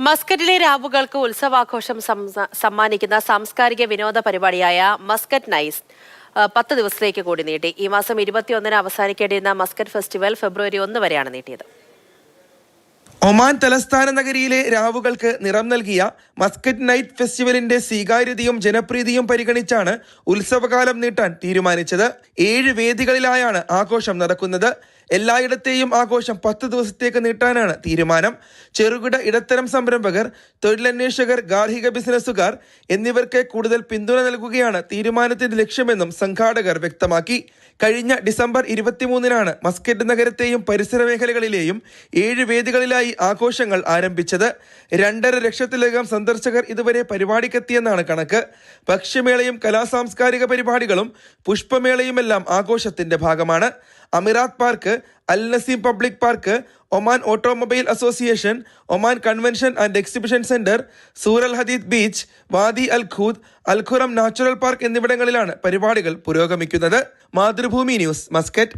മസ്കറ്റിലെ രാവുകൾക്ക് ഉത്സവാഘോഷം സമ്മാനിക്കുന്ന സാംസ്കാരിക വിനോദ പരിപാടിയായ മസ്കറ്റ് നൈസ് പത്ത് ദിവസത്തേക്ക് കൂടി നീട്ടി. ഈ മാസം ഇരുപത്തിയൊന്നിന് അവസാനിക്കേണ്ടിയിരുന്ന മസ്കറ്റ് ഫെസ്റ്റിവൽ ഫെബ്രുവരി ഒന്ന് വരെയാണ് നീട്ടിയത്. ഒമാൻ തലസ്ഥാന നഗരിയിലെ രാവുകൾക്ക് നിറം നൽകിയ മസ്കറ്റ് നൈറ്റ് ഫെസ്റ്റിവലിന്റെ സ്വീകാര്യതയും ജനപ്രീതിയും പരിഗണിച്ചാണ് ഉത്സവകാലം നീട്ടാൻ തീരുമാനിച്ചത്. ഏഴ് വേദികളിലായാണ് ആഘോഷം നടക്കുന്നത്. എല്ലായിടത്തെയും ആഘോഷം പത്ത് ദിവസത്തേക്ക് നീട്ടാനാണ് തീരുമാനം. ചെറുകിട ഇടത്തരം സംരംഭകർ തൊഴിലന്വേഷകർ ഗാർഹിക ബിസിനസ്സുകാർ എന്നിവർക്ക് കൂടുതൽ പിന്തുണ നൽകുകയാണ് തീരുമാനത്തിന്റെ ലക്ഷ്യമെന്നും സംഘാടകർ വ്യക്തമാക്കി. കഴിഞ്ഞ ഡിസംബർ ഇരുപത്തിമൂന്നിനാണ് മസ്കറ്റ് നഗരത്തെയും പരിസര മേഖലകളിലെയും ഏഴ് വേദികളിലായി ആഘോഷങ്ങൾ ആരംഭിച്ചത്. രണ്ടര ലക്ഷത്തിലധികം സന്ദർശകർ ഇതുവരെ പരിപാടിക്കെത്തിയെന്നാണ് കണക്ക്. ഭക്ഷ്യമേളയും കലാസാംസ്കാരിക പരിപാടികളും പുഷ്പമേളയുമെല്ലാം ആഘോഷത്തിന്റെ ഭാഗമാണ്. Amerat park Al Naseem public park Oman automobile association Oman convention and exhibition centre Sur Al Hadid beach Wadi Al Khoud Al Qurum natural park എന്നിവിടങ്ങളിലാണ് പരിപാടികൾ പുരോഗമിക്കുന്നത്. Mathrubhumi news Muscat.